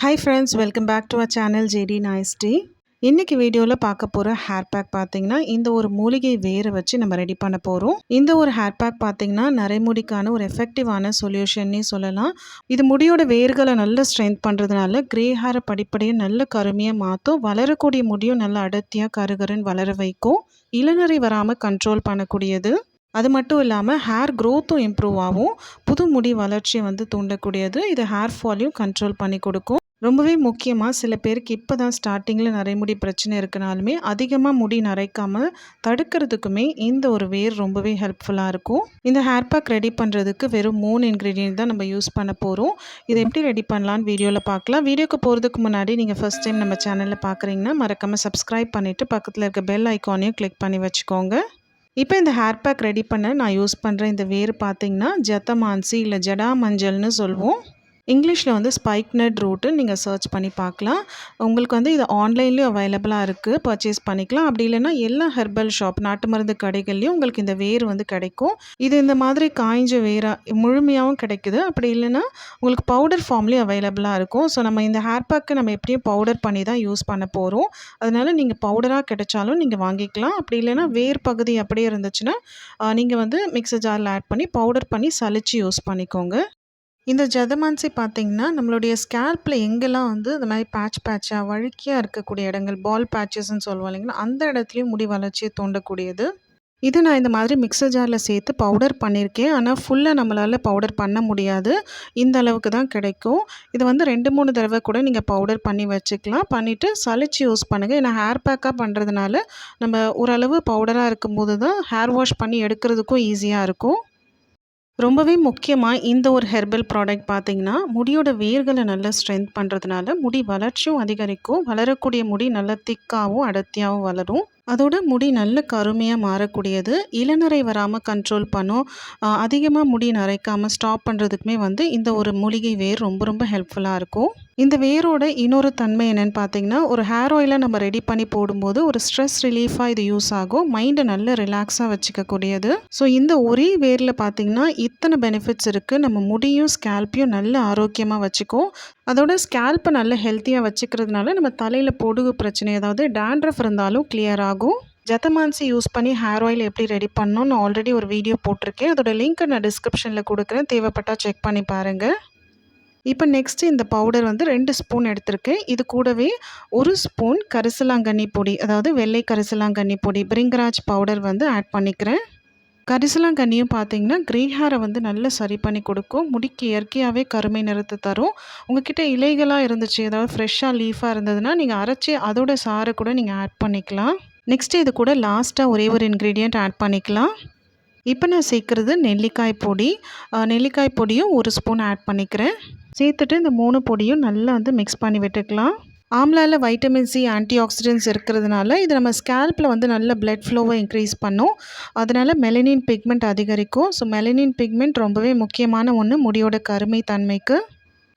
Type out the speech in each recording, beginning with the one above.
Hi friends welcome back to our channel JD நாய்ஸ்டி இன்றைக்கி வீடியோவில் பார்க்க போகிற ஹேர் பேக் பார்த்தீங்கன்னா இந்த ஒரு மூலிகை வேரை வச்சு நம்ம ரெடி பண்ண போகிறோம் இந்த ஒரு ஹேர் பேக் பார்த்தீங்கன்னா நரைமுடிக்கான ஒரு எஃபெக்டிவான சொல்யூஷன்னே சொல்லலாம். இது முடியோட வேர்களை நல்ல ஸ்ட்ரென்த் பண்ணுறதுனால கிரே ஹேரை படிப்படியாக நல்ல கருமையாக மாற்றும் வளரக்கூடிய முடியும் நல்ல அடர்த்தியாக கருகருன்னு வளர வைக்கும். இளநரை வராமல் கண்ட்ரோல் பண்ணக்கூடியது. அது மட்டும் இல்லாமல் ஹேர் க்ரோத்தும் இம்ப்ரூவ் ஆகும். புது முடி வளர்ச்சியை வந்து தூண்டக்கூடியது. இது ஹேர் ஃபாலையும் கண்ட்ரோல் பண்ணி கொடுக்கும். ரொம்பவே முக்கியமாக சில பேருக்கு இப்போ தான் ஸ்டார்டிங்கில் நரைமுடி பிரச்சனை இருக்கனாலுமே அதிகமாக முடி நரைக்காமல் தடுக்கிறதுக்குமே இந்த ஒரு வேர் ரொம்பவே ஹெல்ப்ஃபுல்லாக இருக்கும். இந்த ஹேர் பேக் ரெடி பண்ணுறதுக்கு வெறும் மூணு இன்க்ரீடியன்ட் தான் நம்ம யூஸ் பண்ண போகிறோம் இதை எப்படி ரெடி பண்ணலான்னு வீடியோவில் பார்க்கலாம். வீடியோக்கு போகிறதுக்கு முன்னாடி நீங்கள் ஃபஸ்ட் டைம் நம்ம சேனலில் பார்க்குறீங்கன்னா மறக்காமல் சப்ஸ்கிரைப் பண்ணிவிட்டு பக்கத்தில் இருக்க பெல் ஐக்கானையும் கிளிக் பண்ணி வச்சுக்கோங்க. இப்போ இந்த ஹேர் பேக் ரெடி பண்ண நான் யூஸ் பண்ணுற இந்த வேர் பார்த்திங்கன்னா ஜத்தமான்சி இல்லை ஜடா மஞ்சள்னு சொல்லுவோம் இங்கிலீஷில் வந்து ஸ்பைக்னட் ரூட்டு நீங்கள் சர்ச் பண்ணி பார்க்கலாம். உங்களுக்கு வந்து இது ஆன்லைன்லேயும் அவைலபிளாக இருக்குது பர்ச்சேஸ் பண்ணிக்கலாம். அப்படி இல்லைன்னா எல்லா ஹெர்பல் ஷாப் நாட்டு மருந்து கடைகள்லையும் உங்களுக்கு இந்த வேர் வந்து கிடைக்கும். இது இந்த மாதிரி காய்ஞ்ச வேராக முழுமையாகவும் கிடைக்குது. அப்படி இல்லைன்னா உங்களுக்கு பவுடர் ஃபார்ம்லேயும் அவைலபிளாக இருக்கும். ஸோ நம்ம இந்த ஹேர் பேக்கு நம்ம எப்படியும் பவுடர் பண்ணி தான் யூஸ் பண்ண போகிறோம் அதனால் நீங்கள் பவுடராக கிடைச்சாலும் நீங்கள் வாங்கிக்கலாம். அப்படி இல்லைன்னா வேர் பகுதி அப்படியே இருந்துச்சுன்னா நீங்கள் வந்து மிக்சர் ஜாரில் ஆட் பண்ணி பவுடர் பண்ணி சளிச்சு யூஸ் பண்ணிக்கோங்க. இந்த ஜதமான்சி பார்த்திங்கன்னா நம்மளுடைய ஸ்கேல்பில் எங்கெல்லாம் வந்து இந்த மாதிரி பேட்ச் பேட்சாக வழுக்கியாக இருக்கக்கூடிய இடங்கள் பால் பேட்சஸ்ன்னு சொல்லுவோம் இல்லைங்களா? அந்த இடத்துலையும் முடி வளர்ச்சியை தூண்டக்கூடியது. இது நான் இந்த மாதிரி மிக்சர் ஜாரில் சேர்த்து பவுடர் பண்ணியிருக்கேன். ஆனால் ஃபுல்லாக நம்மளால் பவுடர் பண்ண முடியாது. இந்த அளவுக்கு தான் கிடைக்கும். இது வந்து ரெண்டு மூணு தடவை கூட நீங்கள் பவுடர் பண்ணி வச்சுக்கலாம். பண்ணிவிட்டு சளிச்சு யூஸ் பண்ணுங்கள் ஏன்னா ஹேர் பேக்காக பண்ணுறதுனால நம்ம ஓரளவு பவுடராக இருக்கும்போது தான் ஹேர் வாஷ் பண்ணி எடுக்கிறதுக்கும் ஈஸியாக இருக்கும். ரொம்பவே முக்கியமாக இந்த ஒரு ஹெர்பல் ப்ராடக்ட் பார்த்திங்கன்னா முடியோட வேர்களை நல்லா ஸ்ட்ரென்த் பண்ணுறதுனால முடி வளர்ச்சியும் அதிகரிக்கும். வளரக்கூடிய முடி நல்லா திக்காகவும் அடர்த்தியாகவும் வளரும். அதோட முடி நல்ல கருமையாக மாறக்கூடியது. இளநரை வராமல் கண்ட்ரோல் பண்ணும். அதிகமாக முடி நரைக்காமல் ஸ்டாப் பண்ணுறதுக்குமே வந்து இந்த ஒரு மூலிகை வேர் ரொம்ப ரொம்ப ஹெல்ப்ஃபுல்லாக இருக்கும். இந்த வேரோட இன்னொரு தன்மை என்னென்னு பார்த்தீங்கன்னா ஒரு ஹேர் ஆயிலை நம்ம ரெடி பண்ணி போடும்போது ஒரு ஸ்ட்ரெஸ் ரிலீஃபாக இது யூஸ் ஆகும். மைண்டை நல்ல ரிலாக்ஸாக வச்சுக்கக்கூடியது. ஸோ இந்த ஒரே வேரில் பார்த்தீங்கன்னா இத்தனை பெனிஃபிட்ஸ் இருக்குது நம்ம முடியும் ஸ்கேல்ப்பையும் நல்ல ஆரோக்கியமாக வச்சுக்கும். அதோட ஸ்கேல்ப்பை நல்ல ஹெல்த்தியாக வச்சுக்கிறதுனால நம்ம தலையில் பொடுகு பிரச்சனை ஏதாவது டேண்ட்ரஃப் இருந்தாலும் கிளியர் ஆகும். ஆகும். ஜத்தமான்சி யூஸ் பண்ணி ஹேர் ஆயில் எப்படி ரெடி பண்ணணும்னு ஆல்ரெடி ஒரு வீடியோ போட்டிருக்கேன். அதோட லிங்க் நான் டிஸ்கிரிப்ஷனில் கொடுக்குறேன். தேவைப்பட்டால் செக் பண்ணி பாருங்கள் இப்போ நெக்ஸ்ட்டு இந்த பவுடர் வந்து ரெண்டு ஸ்பூன் எடுத்திருக்கேன். இது கூடவே ஒரு ஸ்பூன் கரிசலாங்கண்ணி பொடி அதாவது வெள்ளை கரிசலாங்கண்ணி பொடி பிரிங்கராஜ் பவுடர் வந்து ஆட் பண்ணிக்கிறேன். கரிசலாங்கண்ணியும் பார்த்தீங்கன்னா க்ரே ஹேரை வந்து நல்லா சரி பண்ணி கொடுக்கும். முடிக்கு இயற்கையாகவே கருமை நிறத்தை தரும். உங்ககிட்ட இலைகளாக இருந்துச்சு ஏதாவது ஃப்ரெஷ்ஷாக லீஃபாக இருந்ததுன்னா நீங்கள் அரைச்சி அதோட சாறை கூட நீங்கள் ஆட் பண்ணிக்கலாம். நெக்ஸ்ட்டு இது கூட லாஸ்ட்டாக ஒரே ஒரு இன்க்ரீடியண்ட் ஆட் பண்ணிக்கலாம். இப்போ நான் சேர்க்குறது நெல்லிக்காய் பொடி. நெல்லிக்காய் பொடியும் ஒரு ஸ்பூன் ஆட் பண்ணிக்கிறேன். சேர்த்துட்டு இந்த மூணு பொடியும் நல்லா வந்து மிக்ஸ் பண்ணி விட்டுக்கலாம். ஆம்லாவில் வைட்டமின் சி ஆன்டி ஆக்சிடென்ட்ஸ் இருக்கிறதுனால இது நம்ம ஸ்கேல்பில் வந்து நல்ல பிளட் ஃப்ளோவை இன்க்ரீஸ் பண்ணும். அதனால் மெலனின் பிக்மெண்ட் அதிகரிக்கும். ஸோ மெலனின் பிக்மெண்ட் ரொம்பவே முக்கியமான ஒன்று முடியோட கருமை தன்மைக்கு.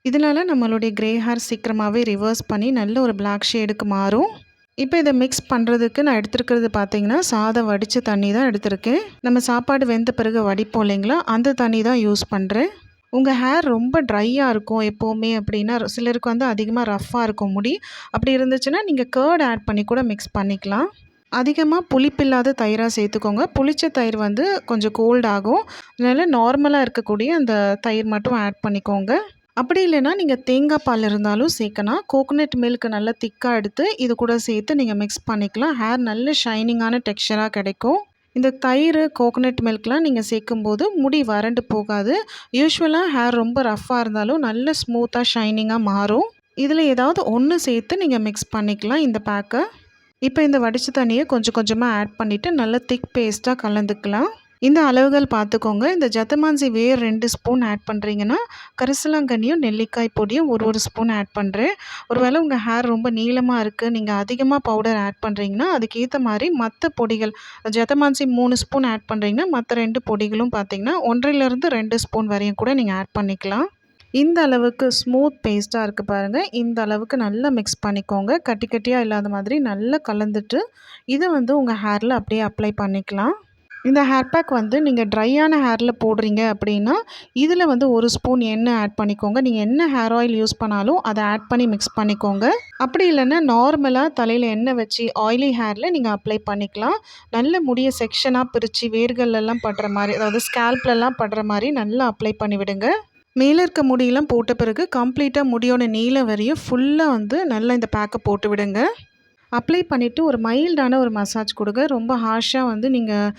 இதனால் நம்மளுடைய க்ரே ஹேர் சீக்கிரமாகவே ரிவர்ஸ் பண்ணி நல்ல ஒரு பிளாக் ஷேடுக்கு மாறும். இப்போ இதை மிக்ஸ் பண்ணுறதுக்கு நான் எடுத்துருக்கிறது பார்த்தீங்கன்னா சாதம் வடித்த தண்ணி தான் எடுத்திருக்கேன். நம்ம சாப்பாடு வெந்த பிறகு வடிப்போம் இல்லைங்களா? அந்த தண்ணி தான் யூஸ் பண்ணுறேன் உங்கள் ஹேர் ரொம்ப ட்ரையாக இருக்கும் எப்போவுமே அப்படின்னா சிலருக்கு வந்து அதிகமாக ரஃப்பாக இருக்கும் முடி. அப்படி இருந்துச்சுன்னா நீங்கள் கேர்ட் ஆட் பண்ணி கூட மிக்ஸ் பண்ணிக்கலாம். அதிகமாக புளிப்பில்லாத தயிராக சேர்த்துக்கோங்க. புளித்த தயிர் வந்து கொஞ்சம் கோல்ட் ஆகும். அதனால் நார்மலாக இருக்கக்கூடிய அந்த தயிர் மட்டும் ஆட் பண்ணிக்கோங்க. அப்படி இல்லைன்னா நீங்கள் தேங்காய் பால் இருந்தாலும் சேர்க்கலாம். கோகோனட் மில்க் நல்லா திக்காக எடுத்து இது கூட சேர்த்து நீங்கள் மிக்ஸ் பண்ணிக்கலாம். ஹேர் நல்ல ஷைனிங்கான டெக்ஸ்சராக கிடைக்கும். இந்த தயிர் கோகோனட் மில்க்லாம் நீங்கள் சேர்க்கும்போது முடி வறண்டு போகாது. யூஸ்வலாக ஹேர் ரொம்ப ரஃப்பாக இருந்தாலும் நல்ல ஸ்மூத்தாக ஷைனிங்காக மாறும். இதில் ஏதாவது ஒன்று சேர்த்து நீங்கள் மிக்ஸ் பண்ணிக்கலாம் இந்த பேக்கை இப்போ இந்த வடித்த தண்ணியை கொஞ்சம் கொஞ்சமாக ஆட் பண்ணிவிட்டு நல்லா திக் பேஸ்ட்டாக கலந்துக்கலாம். இந்த அளவுகள் பார்த்துக்கோங்க. இந்த ஜத்தமான்சி வேர் ரெண்டு ஸ்பூன் ஆட் பண்ணுறீங்கன்னா கரிசலாங்கண்ணியும் நெல்லிக்காய் பொடியும் ஒரு ஒரு ஸ்பூன் ஆட் பண்ணுறேன் ஒருவேளை உங்கள் ஹேர் ரொம்ப நீளமாக இருக்குது நீங்கள் அதிகமாக பவுடர் ஆட் பண்ணுறீங்கன்னா அதுக்கேற்ற மாதிரி மற்ற பொடிகள் ஜத்தமான்சி மூணு ஸ்பூன் ஆட் பண்ணுறீங்கன்னா மற்ற ரெண்டு பொடிகளும் பார்த்தீங்கன்னா ஒன்றிலிருந்து ரெண்டு ஸ்பூன் வரையும் கூட நீங்கள் ஆட் பண்ணிக்கலாம். இந்த அளவுக்கு ஸ்மூத் பேஸ்ட்டாக இருக்குது பாருங்கள் இந்த அளவுக்கு நல்லா மிக்ஸ் பண்ணிக்கோங்க. கட்டி கட்டியாக இல்லாத மாதிரி நல்லா கலந்துட்டு இதை வந்து உங்கள் ஹேரில் அப்படியே அப்ளை பண்ணிக்கலாம். இந்த ஹேர் பேக் வந்து நீங்கள் ட்ரையான ஹேரில் போடுறீங்க அப்படின்னா இதில் வந்து ஒரு ஸ்பூன் எண்ணெய் ஆட் பண்ணிக்கோங்க. நீங்கள் என்ன ஹேர் ஆயில் யூஸ் பண்ணாலும் அதை ஆட் பண்ணி மிக்ஸ் பண்ணிக்கோங்க. அப்படி இல்லைன்னா நார்மலாக தலையில் எண்ணெய் வச்சு ஆயிலி ஹேரில் நீங்கள் அப்ளை பண்ணிக்கலாம். நல்ல முடிய செக்ஷனாக பிரித்து வேர்கள்லாம் படுற மாதிரி அதாவது ஸ்கேல்ப்லலாம் படுற மாதிரி நல்லா அப்ளை பண்ணி விடுங்க. மேலே இருக்க முடியெல்லாம் போட்ட பிறகு கம்ப்ளீட்டாக முடியோட நீளம் வரையும் ஃபுல்லாக வந்து நல்லா இந்த பேக்கை போட்டு விடுங்க. அப்ளை பண்ணிவிட்டு ஒரு மைல்டான ஒரு மசாஜ் கொடுங்க. ரொம்ப ஹார்ஷாக வந்து நீங்கள்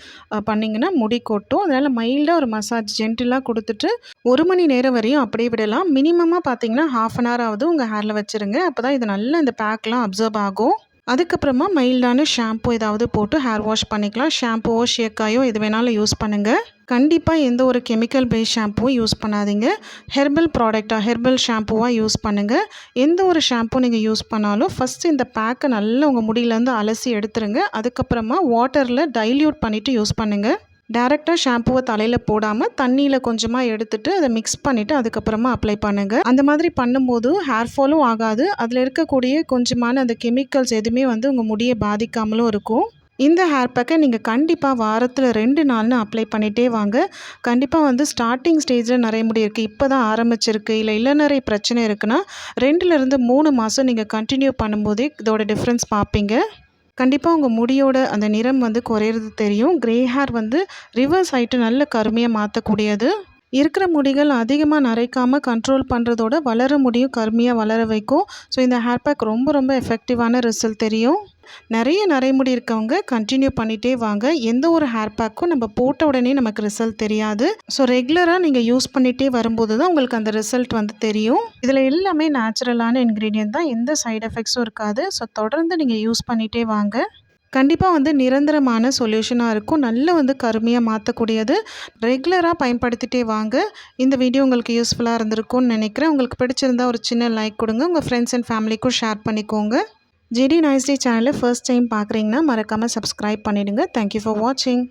பண்ணிங்கன்னா முடி கொட்டும். அதனால் மைல்டாக ஒரு மசாஜ் ஜென்டிலாக கொடுத்துட்டு ஒரு மணி நேரம் வரையும் அப்படியே விடலாம். மினிமமாக பார்த்தீங்கன்னா ஹாஃப் அன் ஹவர் ஆகுது உங்கள் ஹேரில் வச்சுருங்க. அப்போ தான் இது நல்லா இந்த பேக்லாம் அப்சர்வ் ஆகும். அதுக்கப்புறமா மைல்டான ஷாம்பு ஏதாவது போட்டு ஹேர் வாஷ் பண்ணிக்கலாம். ஷாம்புவோ ஷேக்காயோ எது வேணாலும் யூஸ் பண்ணுங்கள் கண்டிப்பாக எந்த ஒரு கெமிக்கல் பேஸ் ஷாம்புவும் யூஸ் பண்ணாதீங்க. ஹெர்பல் ப்ராடக்டாக ஹெர்பல் ஷாம்புவாக யூஸ் பண்ணுங்கள் எந்த ஒரு ஷாம்பு நீங்கள் யூஸ் பண்ணாலும் ஃபஸ்ட்டு இந்த பேக்கை நல்லா உங்கள் முடியிலேருந்து அலசி எடுத்துருங்க. அதுக்கப்புறமா வாட்டரில் டைல்யூட் பண்ணிவிட்டு யூஸ் பண்ணுங்கள் டேரெக்டாக ஷாம்புவை தலையில் போடாமல் தண்ணியில் கொஞ்சமாக எடுத்துட்டு அதை மிக்ஸ் பண்ணிவிட்டு அதுக்கப்புறமா அப்ளை பண்ணுங்கள் அந்த மாதிரி பண்ணும்போது ஹேர் ஃபாலும் ஆகாது. அதில் இருக்கக்கூடிய கொஞ்சமான அந்த கெமிக்கல்ஸ் எதுவுமே வந்து உங்கள் முடியை பாதிக்காமலும் இருக்கும். இந்த ஹேர் பேக்கை நீங்கள் கண்டிப்பாக வாரத்தில் ரெண்டு நாள்னு அப்ளை பண்ணிகிட்டே வாங்க. கண்டிப்பாக வந்து ஸ்டார்டிங் ஸ்டேஜில் நிறைய முடி இருக்குது இப்போ தான் ஆரம்பிச்சிருக்கு. இல்லை இளநரை பிரச்சனை இருக்குன்னா ரெண்டுலேருந்து மூணு மாதம் நீங்கள் கண்டினியூ பண்ணும்போதே இதோட டிஃப்ரென்ஸ் பார்ப்பீங்க. கண்டிப்பாக உங்கள் முடியோட அந்த நிறம் வந்து குறையிறது தெரியும். க்ரே ஹேர் வந்து ரிவர்ஸ் ஆகிட்டு நல்ல கருமையாக மாற்றக்கூடியது இருக்கிற முடிகள் அதிகமாக நரைக்காமல் கண்ட்ரோல் பண்ணுறதோட வளர முடியும் கருமையாக வளர வைக்கும். ஸோ இந்த ஹேர் பேக் ரொம்ப ரொம்ப எஃபெக்டிவான ரிசல்ட் தெரியும். நிறைய நரைமுடி இருக்கவங்க கண்டினியூ பண்ணிகிட்டே வாங்க. எந்த ஒரு ஹேர் பேக்கும் நம்ம போட்ட உடனே நமக்கு ரிசல்ட் தெரியாது. ஸோ ரெகுலராக நீங்கள் யூஸ் பண்ணிகிட்டே வரும்போது தான் உங்களுக்கு அந்த ரிசல்ட் வந்து தெரியும். இதில் எல்லாமே நேச்சுரலான இன்க்ரீடியன்ட் தான். எந்த சைட் எஃபெக்ட்ஸும் இருக்காது. ஸோ தொடர்ந்து நீங்கள் யூஸ் பண்ணிகிட்டே வாங்க. கண்டிப்பாக வந்து நிரந்தரமான சொல்யூஷனாக இருக்கும். நல்ல வந்து கருமையாக மாற்றக்கூடியது ரெகுலராக பயன்படுத்திகிட்டே வாங்க. இந்த வீடியோ உங்களுக்கு யூஸ்ஃபுல்லாக இருந்திருக்கும்னு நினைக்கிறேன். உங்களுக்கு பிடிச்சிருந்தா ஒரு சின்ன லைக் கொடுங்க. உங்கள் ஃப்ரெண்ட்ஸ் அண்ட் ஃபேமிலிக்கும் ஷேர் பண்ணிக்கோங்க. ஜிடி நாய்ஸ்டே சேனலை ஃபர்ஸ்ட் டைம் பார்க்குறீங்கன்னா மறக்காமல் சப்ஸ்கிரைப் பண்ணிவிடுங்க தேங்க்யூ ஃபார் வாட்சிங்